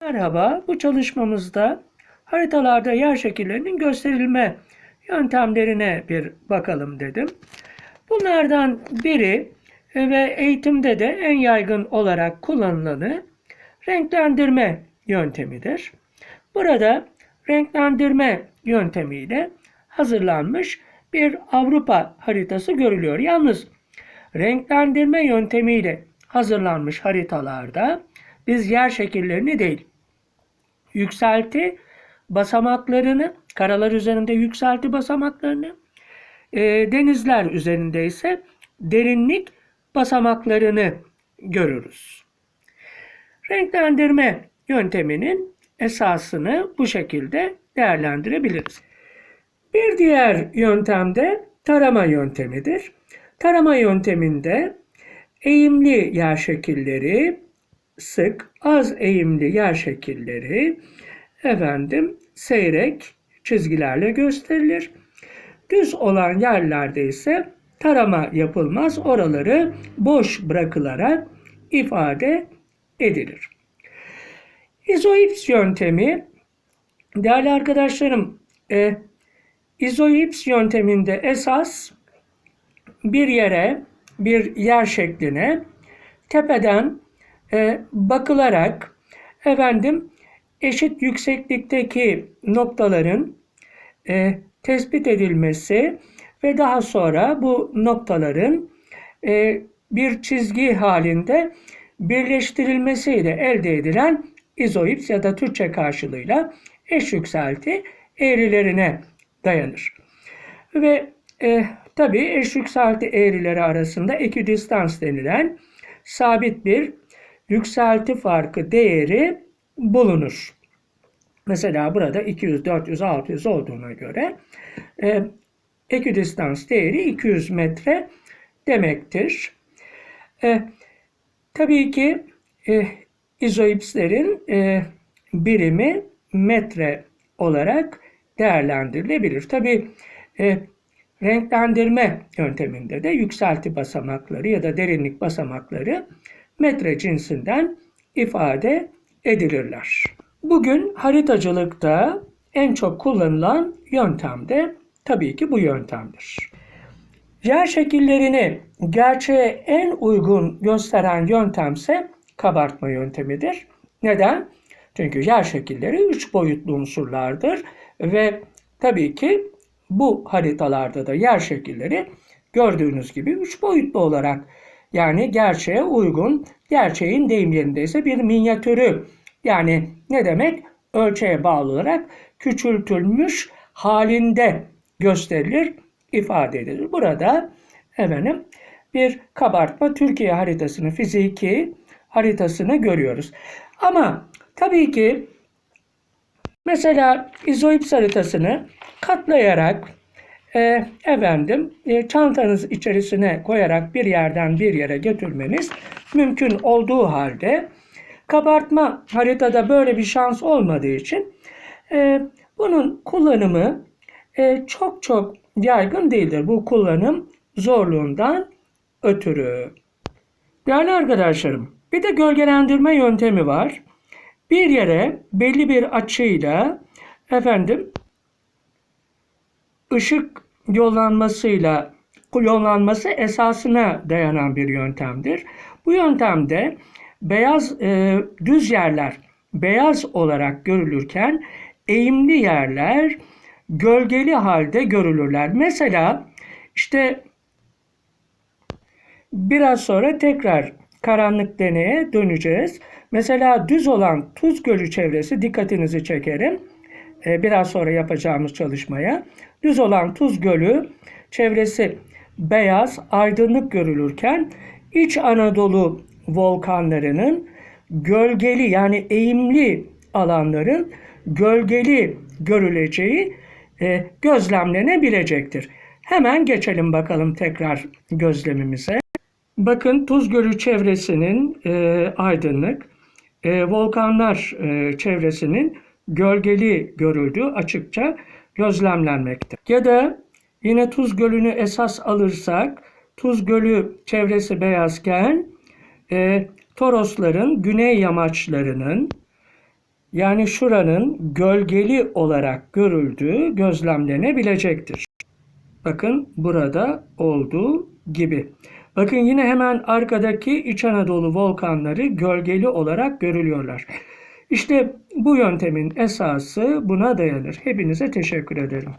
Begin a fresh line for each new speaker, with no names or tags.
Merhaba, bu çalışmamızda haritalarda yer şekillerinin gösterilme yöntemlerine bir bakalım dedim. Bunlardan biri ve eğitimde de en yaygın olarak kullanılanı renklendirme yöntemidir. Burada renklendirme yöntemiyle hazırlanmış bir Avrupa haritası görülüyor. Yalnız renklendirme yöntemiyle hazırlanmış haritalarda biz yer şekillerini değil, yükselti basamaklarını, karalar üzerinde yükselti basamaklarını, e, denizler üzerinde ise derinlik basamaklarını görürüz. Renklendirme yönteminin esasını bu şekilde değerlendirebiliriz. Bir diğer yöntem de tarama yöntemidir. Tarama yönteminde eğimli yer şekilleri, sık, az eğimli yer şekilleri efendim seyrek çizgilerle gösterilir. Düz olan yerlerde ise tarama yapılmaz. Oraları boş bırakılarak ifade edilir. İzoips yöntemi değerli arkadaşlarım e, izoips yönteminde esas bir yere bir yer şekline tepeden e, bakılarak efendim eşit yükseklikteki noktaların e, tespit edilmesi ve daha sonra bu noktaların e, bir çizgi halinde birleştirilmesiyle elde edilen izoips ya da Türkçe karşılığıyla eş yükselti eğrilerine dayanır. Ve e, tabii eş yükselti eğrileri arasında ekidistans denilen sabit bir yükselti farkı değeri bulunur. Mesela burada 200, 400, 600 olduğuna göre e, ekidistans değeri 200 metre demektir. E, tabii ki e, izoipslerin e, birimi metre olarak değerlendirilebilir. Tabii e, renklendirme yönteminde de yükselti basamakları ya da derinlik basamakları metre cinsinden ifade edilirler. Bugün haritacılıkta en çok kullanılan yöntem de tabii ki bu yöntemdir. Yer şekillerini gerçeğe en uygun gösteren yöntemse kabartma yöntemidir. Neden? Çünkü yer şekilleri üç boyutlu unsurlardır ve tabii ki bu haritalarda da yer şekilleri gördüğünüz gibi üç boyutlu olarak yani gerçeğe uygun, gerçeğin deyim yerindeyse bir minyatürü. Yani ne demek? Ölçeğe bağlı olarak küçültülmüş halinde gösterilir, ifade edilir. Burada efendim bir kabartma Türkiye haritasını, fiziki haritasını görüyoruz. Ama tabii ki mesela izoips haritasını katlayarak e, efendim e, çantanız içerisine koyarak bir yerden bir yere götürmeniz mümkün olduğu halde kabartma haritada böyle bir şans olmadığı için e, bunun kullanımı e, çok çok yaygın değildir. Bu kullanım zorluğundan ötürü. Değerli arkadaşlarım, bir de gölgelendirme yöntemi var. Bir yere belli bir açıyla efendim ışık yollanmasıyla yollanması esasına dayanan bir yöntemdir. Bu yöntemde beyaz e, düz yerler beyaz olarak görülürken eğimli yerler gölgeli halde görülürler. Mesela işte biraz sonra tekrar karanlık deneye döneceğiz. Mesela düz olan Tuz Gölü çevresi dikkatinizi çekerim. Ee, biraz sonra yapacağımız çalışmaya. Düz olan Tuz Gölü çevresi beyaz, aydınlık görülürken İç Anadolu volkanlarının gölgeli yani eğimli alanların gölgeli görüleceği e, gözlemlenebilecektir. Hemen geçelim bakalım tekrar gözlemimize. Bakın Tuz Gölü çevresinin e, aydınlık, e, volkanlar e, çevresinin gölgeli görüldüğü açıkça gözlemlenmekte. Ya da yine Tuz Gölü'nü esas alırsak Tuz Gölü çevresi beyazken e, Torosların güney yamaçlarının yani şuranın gölgeli olarak görüldüğü gözlemlenebilecektir. Bakın burada olduğu gibi. Bakın yine hemen arkadaki İç Anadolu volkanları gölgeli olarak görülüyorlar. İşte bu yöntemin esası buna dayanır. Hepinize teşekkür ederim.